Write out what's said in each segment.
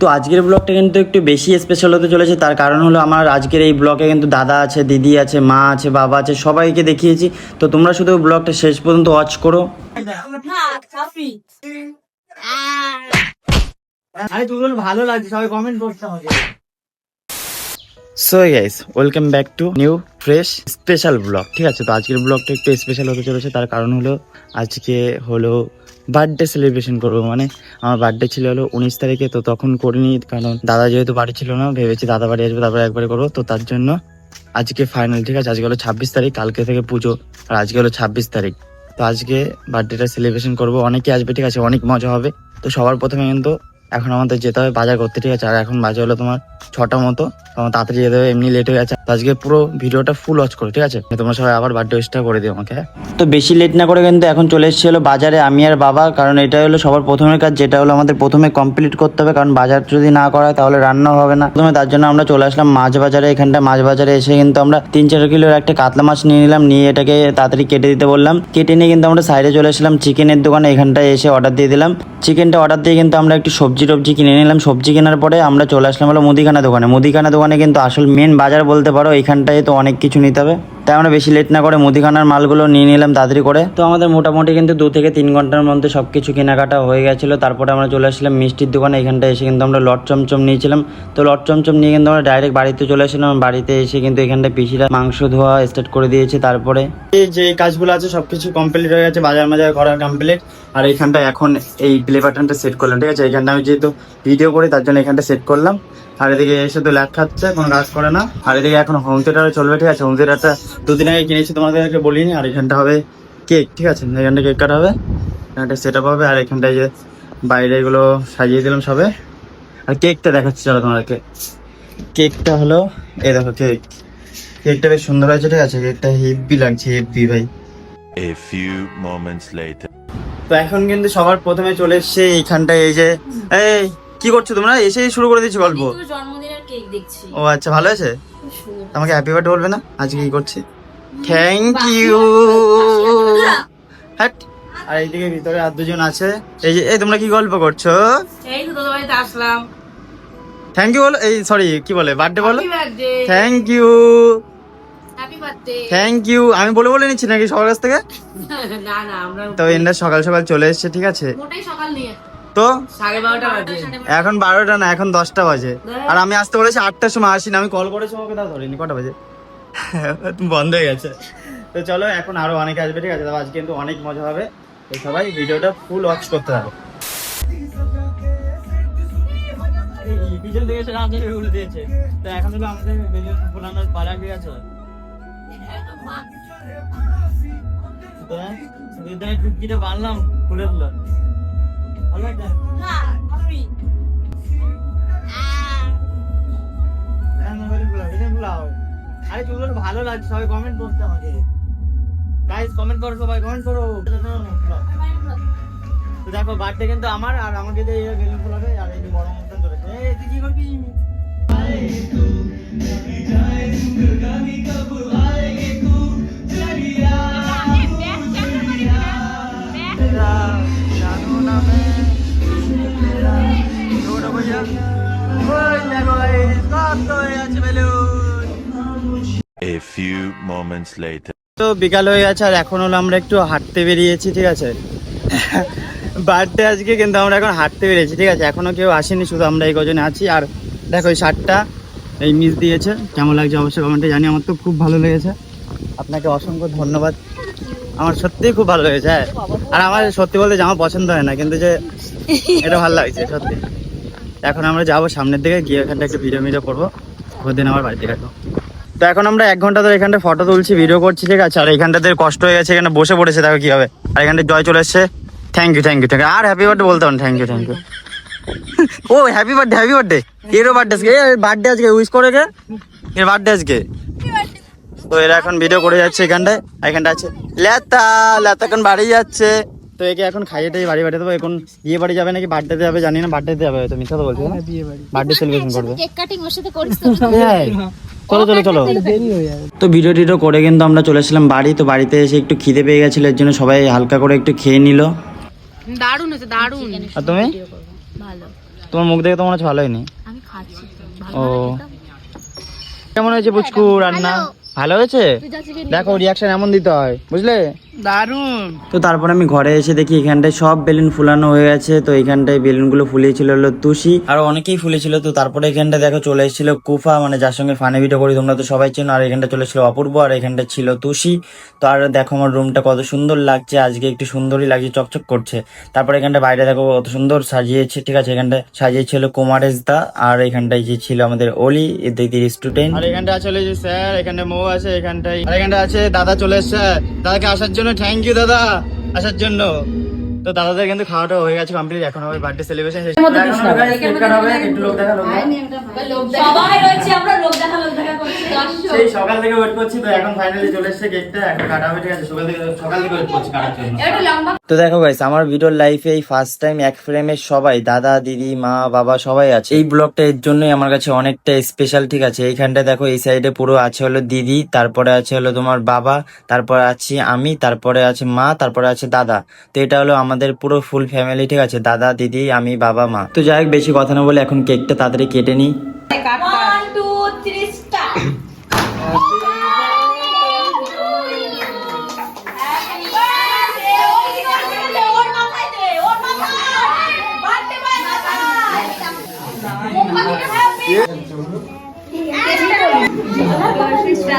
তো আজকের ব্লগটা কিন্তু একটু বেশি স্পেশাল হতে চলেছে তার কারণ হলো আমার আজকের এই ব্লগে কিন্তু দাদা আছে দিদি আছে মা আছে বাবা আছে সবাইকে দেখিয়েছি। তো তোমরা শুধু ব্লগটা শেষ পর্যন্ত ওয়াচ করো। ভালো লাগছে সবাই কমেন্ট করছে আমাকে। So guys welcome back to new fresh special blog ঠিক আছে, তো আজকের ব্লগটা একটু স্পেশাল হতে চলেছে। তার কারণ হলো, আজকে হলো বার্থডে সেলিব্রেশন করব। মানে আমার বার্থডে ছিল হলো উনিশ তারিখে, তো তখন করিনি। কারণ দাদা যেহেতু বাড়ি ছিল না, ভেবেছি দাদা বাড়ি আসবে, তারপরে একবারে করব। তো তার জন্য আজকে ফাইনাল ঠিক আছে? আজকে হলো ছাব্বিশ তারিখ, কালকে থেকে পুজো। আর আজকে হলো ছাব্বিশ তারিখ। তো আজকে বার্থডেটা সেলিব্রেশন করব। অনেকে আসবে, ঠিক আছে? অনেক মজা হবে। তো সবার প্রথমে কিন্তু এখন আমাদের যেতে হবে বাজার করতে, ঠিক আছে? আর এখন বাজে হলো তোমার ছটা মতো। তোমার তাড়াতাড়ি যেতে হবে, এমনি লেট হয়ে গেছে। আজকে পুরো ভিডিওটা ফুল ওয়াচ করো, ঠিক আছে? তোমরা সবাই আবার বার্থডে উইশটা করে দিও আমাকে হ্যাঁ? তো বেশি লেট না করে কিন্তু এখন চলে এসেছি হলো বাজারে আমি আর বাবা, কারণ এটা হলো সবার প্রথমের কাজ, যেটা হলো আমাদের প্রথমে কমপ্লিট করতে হবে, কারণ বাজার যদি না করা তাহলে রান্না হবে না। প্রথমে তার জন্য আমরা চলে আসলাম মাছ বাজারে, এখানটা মাছ বাজারে এসে কিন্তু আমরা তিন চার কিলোর একটা কাতলা মাছ নিয়ে নিলাম, নিয়ে এটাকে তাড়াতাড়ি কেটে দিতে বললাম। কেটে নিয়ে কিন্তু আমরা সাইডে চলে আসলাম চিকেনের দোকানে, এখানটায় এসে অর্ডার দিয়ে দিলাম। চিকেনটা অর্ডার দিয়ে কিন্তু আমরা একটু সবজি টবজি কিনে নিলাম, সবজি কেনার পরে আমরা চলে আসলাম হলো মুদিখানা দোকানে। মুদিখানা দোকানে কিন্তু আসল মেন বাজার বলতে পারো, এখানটায় তো অনেক কিছু নিতে হবে। তাই আমরা বেশি লেট না করে মুদিখানার মালগুলো নিয়ে নিলাম তাড়াতাড়ি করে। তো আমাদের মোটামুটি কিন্তু দু থেকে তিন ঘণ্টার মধ্যে সব কিছু কেনাকাটা হয়ে গেছিল। তারপরে আমরা চলে আসলাম মিষ্টির দোকানে এখানটা এসে কিন্তু আমরা লট চমচম নিয়েছিলাম। তো লট চমচম নিয়ে কিন্তু আমরা ডাইরেক্ট বাড়িতে চলে আসলাম। বাড়িতে এসে কিন্তু এখানটা পিসিরা মাংস ধোয়া স্টার্ট করে দিয়েছে তারপরে। এই যে কাজগুলো আছে সবকিছু কমপ্লিট হয়ে গেছে বাজার মাজার করা কমপ্লিট আর এখানটা এখন এই প্লে বাটনটা সেট করলাম ঠিক আছে? এখানটা আমি যেহেতু ভিডিও করি তার জন্য এখানটা সেট করলাম। আর এদিকে এসে তো ল্যাপ খাচ্ছে কোনো কাজ করে না। আর এদিকে এখন হোম থিয়েটারে চলবে ঠিক আছে? হোম থিয়েটারটা দুদিন আগে কিনেছি তোমাদেরকে বলিনি। আর এখানটা হবে কেক ঠিক আছে? এখানটা কেক কাটা হবে। এখানটা সেট আপ হবে আর এখানটায় যে বাইরে এগুলো সাজিয়ে দিলাম সবে। আর কেকটা দেখাচ্ছি চলো তোমাদেরকে। কেকটা হলো এই দেখো কেক কেকটা বেশ সুন্দর হয়েছে ঠিক আছে? কেকটা হেভি লাগছে হেভি ভাই। A few moments later. তো এখন কিন্তু সবার প্রথমে চলে এসছে এইখানটায় এই যে এই কি করছ তোমরা? এসেই শুরু করে দিচ্ছি গল্প? জন্মদিনের কেক দেখছি। ও আচ্ছা ভালো আছে। আমাকে হ্যাপি বার্থডে বলবে না? আজকে কি করছি? থ্যাংক ইউ হ্যাট আর এইদিকে ভিতরে আর দুজন আছে। এই যে এই তোমরা কি গল্প করছ? এই তো তোদের বাড়িতে আসলাম। থ্যাংক ইউ বলো এই সরি কি বলে? বার্থডে বলো? Thank you happy birthday thank you আমি বলে বলে নিচ্ছি নাকি সবার কাছ থেকে? না না আমরা তো এনরা সকাল সকাল চলে এসছে ঠিক আছে? মোটাই সকাল নিয়ে তো সাড়ে বারোটা বাজে। এখন বারোটা না এখন দশটা বাজে। আর আমি আসতে বলেছি আটটার সময় আসিনি আমি কল করেছি আমাকে তাও ধরিনি কটা বাজে? বন্ধ হয়ে গেছে। তো চলো এখন আরও অনেকে আসবে ঠিক আছে? তবে আজকে কিন্তু অনেক মজা হবে। তো সবাই ভিডিওটা ফুল ওয়াচ করতে হবে পিছন থেকে রাত উড়ে দিয়েছে। তো এখন হলো আমাদের বেলুন ফোলানোর পালা ঠিক আছে? তো টুকিটা বানলাম খুলে দিল আরে চুলগুলো ভালো লাগছে সবাই কমেন্ট করতে আমাকে। গাইস কমেন্ট করো সবাই কমেন্ট করো। তো দেখো বার্থডে কিন্তু আমার আর আমাকে যে এই বেলুন ফোলাবে আর এই যে বড় মতন চলেছে এই তুই কি করবি A few moments later. তো বিকাল হয়ে গেছে আর এখন হলো আমরা একটু হাঁটতে বেরিয়েছি, ঠিক আছে? বার্থডে আজকে কিন্তু আমরা এখন হাঁটতে বেরিয়েছি, ঠিক আছে? এখনও কেউ আসেনি, শুধু আমরা এই কজনে আছি। আর দেখো, এই শার্টটা এই মিস দিয়েছে। কেমন লাগছে অবশ্যই কমেন্টে জানি আমার তো খুব ভালো লেগেছে। আপনাকে অসংখ্য ধন্যবাদ। আমার সত্যিই খুব ভালো লেগেছে হ্যাঁ। আর আমার সত্যি বলতে জামা পছন্দ হয় না, কিন্তু যে এটা ভালো লাগছে, সত্যি। এখন আমরা যাব সামনের দিকে, গিয়ে এখানটা একটু ভিডিও ভিডিও করব। ওদিন আমার বাড়িতে কাটবো তো এখন আমরা এক ঘণ্টা ধরে এখানটা ফটো তুলছি ভিডিও করছি, ঠিক আছে? আর এখানটাতে কষ্ট হয়ে গেছে, এখানে বসে পড়েছে, দেখো কি হবে আর এখানটা জয় চলে এসছে। Thank you thank you thank you R happy birthday বলতে পারেন থ্যাংক ইউ থ্যাংক ইউ ও হ্যাপি বার্থডে হ্যাপি বার্থডে এরও বার্থডে আজকে। বার্থডে আজকে উইশ করে গে এর বার্থডে আজকে। তো এরা এখন ভিডিও করে যাচ্ছে এখানটায় এখানটা আছে লেতা লেতা এখন বাড়ি যাচ্ছে। তো একে এখন খাইয়ে টাইয়ে বাড়ি বাড়ি দেবো এখন বিয়ে বাড়ি যাবে নাকি বার্থডে যাবে জানি না বার্থডে যাবে হয়তো মিথ্যা তো বলছি না? বার্থডে সেলিব্রেশন করবে। কেক কাটিং ওর সাথে করিস হ্যাঁ। চলো চলো চলো। তো ভিডিও টিডিও করে কিন্তু আমরা চলে এসেছিলাম বাড়ি তো বাড়িতে এসে একটু খিদে পেয়ে গেছিল এর জন্য সবাই হালকা করে একটু খেয়ে নিল। দারুণ হয়েছে দারুণ। আর তুমি? ভালো। তোমার মুখ দেখে তো মনে হচ্ছে ভালো হয়নি আমি খাচ্ছি। ও। কেমন হয়েছে পুচকু রান্না? ভালো হয়েছে? দেখো রিয়াকশন এমন দিতে হয় বুঝলে? দারুণ। তো তারপর আমি ঘরে এসে দেখি এখানটায় সব বেলুন ফুলানো হয়ে গেছে তো এখানটায় বেলুনগুলো ফুলিয়েছিল হলো তুষি। আর অনেকেই ফুলেছিল তো তারপরে এখানটা দেখো চলে এসেছিল কুফা মানে যার সঙ্গে ফানে ভিডিও করি তোমরা তো সবাই চেনো আর এখানটা চলে এসেছিল অপূর্ব আর এখানটা ছিল তুষি। তো আর দেখো আমার রুমটা কত সুন্দর লাগছে আজকে একটু সুন্দরই লাগছে চকচক করছে। তারপর এখানটা বাইরে দেখো কত সুন্দর সাজিয়েছে ঠিক আছে এখানটা সাজিয়েছিল কুমারেশ দা আর এখানটায় যে ছিল আমাদের অলি দিদির স্টুডেন্ট আর এখানটা আসলে যে স্যার এখানে মৌ আছে এখানটায় আর এখানটা আছে দাদা চলে এসছে। দাদাকে আসার জন্য থ্যাংক ইউ দাদা আসার জন্য। তো দাদাদের কিন্তু খাওয়াটা হয়ে গেছে কমপ্লিট এখন হবে বার্থডে সেলিব্রেশন শেষ হবে একটু লোক দেখা লোক দেখা। সবাই রয়েছে আমরা লোক দেখা লোক দেখা করছি সেই সকাল থেকে ওয়েট করছি তো এখন ফাইনালি চলে এসেছে কেকটা এখন কাটা হবে ঠিক আছে? সকাল থেকে সকাল থেকে ওয়েট করছি কাটার জন্য। একটু লম্বা তো দেখো গাইস আমার ভিডিওর লাইফে এই ফার্স্ট টাইম এক ফ্রেমে সবাই, দাদা, দিদি, মা, বাবা সবাই আছে। এই ব্লগটা এর জন্যই আমার কাছে অনেকটা স্পেশাল ঠিক আছে? এইখানটা দেখো, এই সাইডে পুরো আছে হলো দিদি, তারপরে আছে হলো তোমার বাবা, তারপরে আছি আমি, তারপরে আছে মা, তারপরে আছে দাদা। তো এটা হলো আমাদের পুরো ফুল ফ্যামিলি ঠিক আছে? দাদা, দিদি, আমি, বাবা, মা। তো যাই হোক, বেশি কথা না বলে এখন কেকটা তাড়াতাড়ি কেটে নিই one two three star thank you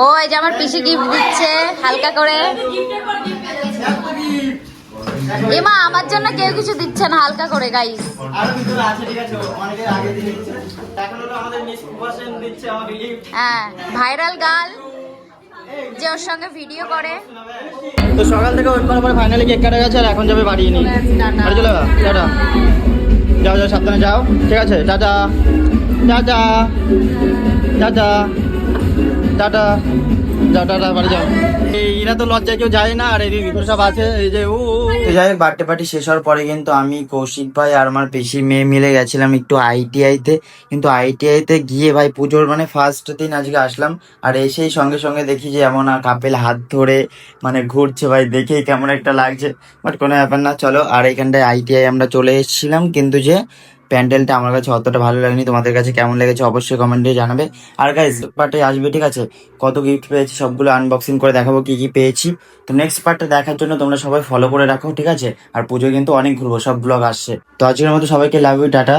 ও এই যে আমার পিসি গিফট দিচ্ছে হালকা করে। এমা আমার জন্য কেউ কিছু দিচ্ছে না হালকা করে গাইস হ্যাঁ ভাইরাল গার্ল যে ওর সঙ্গে ভিডিও করে। তো সকাল থেকে ওয়েট করার পরে ফাইনালি কেক কাটা গেছে আর এখন যাবে বাড়ি নিয়ে। বাড়ি চলে টাটা। যাও যাও সাবধানে যাও। ঠিক আছে tata. Tata. Tata. Tata tata, বাড়ি যাও। এরা তো লজ্জায় কেউ যায় না, আর ভিতরে সব আছে, এই যে ও তো যাই বার্থডে পার্টি শেষ হওয়ার পরে কিন্তু আমি কৌশিক ভাই আর আমার পেশি মেয়ে মিলে গেছিলাম একটু আইটিআইতে কিন্তু আইটিআইতে গিয়ে ভাই পুজোর মানে ফার্স্ট দিন আজকে আসলাম, আর এসেই সঙ্গে সঙ্গে দেখি যে এমন কাপেল হাত ধরে মানে ঘুরছে ভাই, দেখেই কেমন একটা লাগছে। বাট কোনো ব্যাপার না, চলো, আর এখানটায় আইটিআই আমরা চলে এসেছিলাম, কিন্তু যে প্যান্ডেলটা আমার কাছে অতটা ভালো লাগেনি। তোমাদের কাছে কেমন লেগেছে অবশ্যই কমেন্টে জানাবে। আর গাইজ পার্টে আসবে, ঠিক আছে? কত গিফট পেয়েছি সবগুলো আনবক্সিং করে দেখাবো, কি কি পেয়েছি। তো নেক্সট পার্টটা দেখার জন্য তোমরা সবাই ফলো করে রাখো, ঠিক আছে? আর পুজো কিন্তু অনেক ঘুরবো, সব ব্লগ আসছে। তো আজকের মতো সবাইকে লাভ ইউ টাটা।